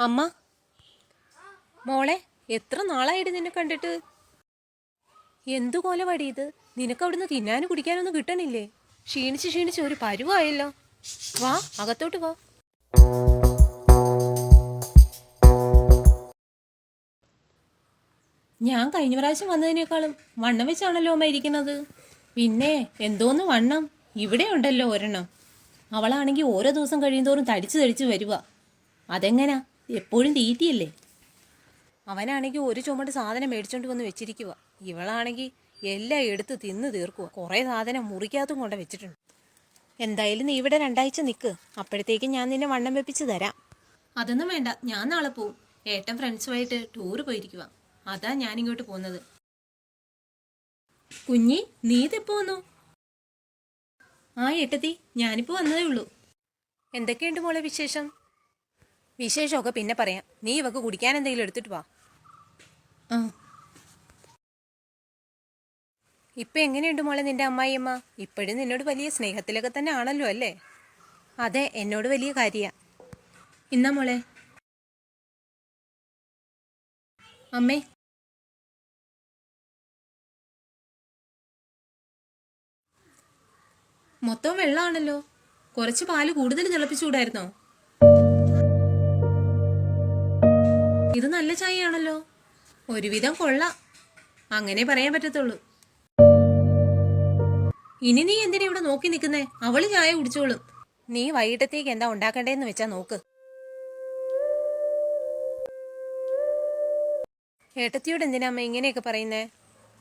അമ്മ മോളെ എത്ര നാളായിട്ട് നിന്നെ കണ്ടിട്ട്? എന്തു കോലവടി ഇത്? നിനക്ക് അവിടുന്ന് തിന്നാനും കുടിക്കാനൊന്നും കിട്ടണില്ലേ? ക്ഷീണിച്ച് ക്ഷീണിച്ച് ഒരു പരുവായല്ലോ. വാ അകത്തോട്ട് വാ. ഞാൻ കഴിഞ്ഞ പ്രാവശ്യം വന്നതിനേക്കാളും വണ്ണം വെച്ചാണല്ലോ അമ്മ ഇരിക്കുന്നത്. പിന്നെ എന്തോന്ന് വണ്ണം? ഇവിടെ ഉണ്ടല്ലോ ഒരെണ്ണം. അവളാണെങ്കിൽ ഓരോ ദിവസം കഴിയുമോറും തടിച്ചു തടിച്ചു വരുക അതെങ്ങനാ? എപ്പോഴും തീറ്റിയല്ലേ അവനാണെങ്കിൽ ഒരു ചുമട് സാധനം മേടിച്ചോണ്ട് വന്ന് വെച്ചിരിക്കുക ഇവളാണെങ്കിൽ എല്ലാം എടുത്ത് തിന്ന് തീർക്കുക കുറേ സാധനം മുറിക്കകത്തും കൊണ്ട് വെച്ചിട്ടുണ്ട്. എന്തായാലും നീ ഇവിടെ രണ്ടാഴ്ച നിൽക്ക് അപ്പോഴത്തേക്കും ഞാൻ നിന്നെ വണ്ണം വെപ്പിച്ച് തരാം. അതൊന്നും വേണ്ട. ഞാൻ നാളെ പോവും. ഏട്ടൻ ഫ്രണ്ട്സുമായിട്ട് ടൂറ് പോയിരിക്കുക അതാ ഞാൻ ഇങ്ങോട്ട് പോകുന്നത്. കുഞ്ഞി നീ ഇതെപ്പോ വന്നു? ആ ഏട്ടത്തി ഞാനിപ്പോ വന്നതേ ഉള്ളൂ. എന്തൊക്കെയുണ്ട് മോളെ വിശേഷം? വിശേഷമൊക്കെ പിന്നെ പറയാം. നീ ഇവക്ക് കുടിക്കാൻ എന്തെങ്കിലും എടുത്തിട്ട് വാ. ഇപ്പൊ എങ്ങനെയുണ്ട് മോളെ നിന്റെ അമ്മായിയമ്മ? ഇപ്പോഴും നിന്നോട് വലിയ സ്നേഹത്തിലൊക്കെ തന്നെ ആണല്ലോ അല്ലേ? അതെ എന്നോട് വലിയ കാര്യ. ഇന്നാ മോളെ. അമ്മേ. മൊത്തം വെള്ളമാണല്ലോ കുറച്ച് പാൽ കൂടുതൽ തിളപ്പിച്ചുകൂടായിരുന്നോ? ഇത് നല്ല ചായയാണല്ലോ. ഒരുവിധം കൊള്ളാം. അങ്ങനെ പറയാൻ പറ്റത്തുള്ളൂ. ഇനി നീ എന്തിനാ ഇവിടെ നോക്കി നിൽക്കുന്നേ? അവൾ ചായ കുടിച്ചോളും. നീ വൈകിട്ടത്തേക്ക് എന്താ ഉണ്ടാക്കണ്ടേന്ന് വെച്ചാ നോക്ക്. ഏട്ടത്തിയോട് എന്തിനാ അമ്മ ഇങ്ങനെയൊക്കെ പറയുന്നേ?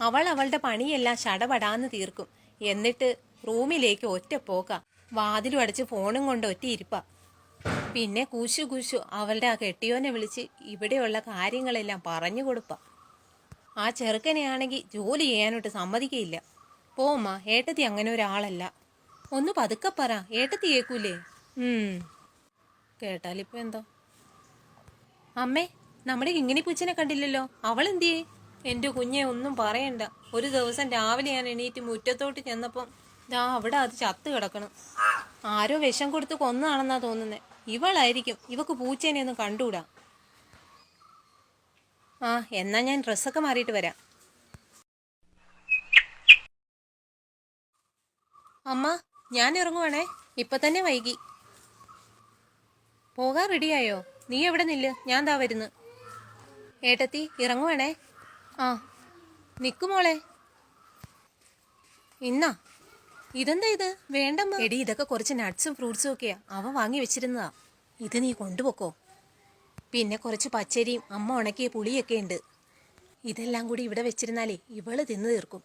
അവൾ അവളുടെ പണിയെല്ലാം ശടപടാന്ന് തീർക്കും. എന്നിട്ട് റൂമിലേക്ക് ഒറ്റ പോക്ക. വാതിലും അടച്ച് ഫോണും കൊണ്ട് ഒറ്റ ഇരിപ്പ. പിന്നെ കൂശു കൂശു അവളുടെ ആ കെട്ടിയോനെ വിളിച്ച് ഇവിടെയുള്ള കാര്യങ്ങളെല്ലാം പറഞ്ഞു കൊടുപ്പ. ആ ചെറുക്കനെയാണെങ്കിൽ ജോലി ചെയ്യാനോട്ട് സമ്മതിക്കയില്ല. പോമ്മ ഏട്ടത്തി അങ്ങനെ ഒരാളല്ല. ഒന്ന് പതുക്കെ പറ ഏട്ടത്തി കേൾക്കൂലേ കേട്ടാലിപ്പോ എന്തോ? അമ്മേ നമ്മുടെ കിങ്ങിണി പൂച്ചനെ കണ്ടില്ലല്ലോ? അവൾ എന്തിയേ എന്റെ കുഞ്ഞെ ഒന്നും പറയണ്ട. ഒരു ദിവസം രാവിലെ ഞാൻ എണീറ്റ് മുറ്റത്തോട്ട് ചെന്നപ്പം ദാ അവിടെ അത് ചത്ത് കിടക്കണം. ആരോ വിഷം കൊടുത്ത് കൊന്നതാണെന്നാ തോന്നുന്നേ. ഇവളായിരിക്കും. ഇവക്ക് പൂച്ചേനെ ഒന്ന് കണ്ടുകൂടാ? ആ എന്നാ ഞാൻ ഡ്രസ്സൊക്കെ മാറിയിട്ട് വരാം. അമ്മ ഞാൻ ഇറങ്ങുവാണേ. ഇപ്പൊ തന്നെ വൈകി. പോകാൻ റെഡിയായോ? നീ എവിടെ നില്ല്? ഞാൻ ദാ വരുന്നു. ഏട്ടത്തി ഇറങ്ങുവാണേ. ആ നിക്കുമോളെ ഇന്നാ. ഇതെന്താ ഇത്? വേണ്ടമ്മ. എടി ഇതൊക്കെ കുറച്ച് നട്ട്സും ഫ്രൂട്ട്സും ഒക്കെയാ. അവ വാങ്ങി വെച്ചിരുന്നതാ. ഇത് നീ കൊണ്ടുപോക്കോ പിന്നെ കുറച്ച് പച്ചരിയും അമ്മ ഉണക്കിയ പുളിയൊക്കെ ഉണ്ട്. ഇതെല്ലാം കൂടി ഇവിടെ വെച്ചിരുന്നാലേ ഇവൾ തിന്നു തീർക്കും.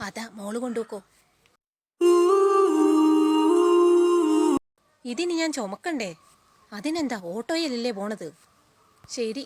അതാ മോൾ കൊണ്ടുപോക്കോ ഇതിനി ഞാൻ ചുമക്കണ്ടേ? അതിനെന്താ ഓട്ടോയിലല്ലേ പോണത്? ശരി.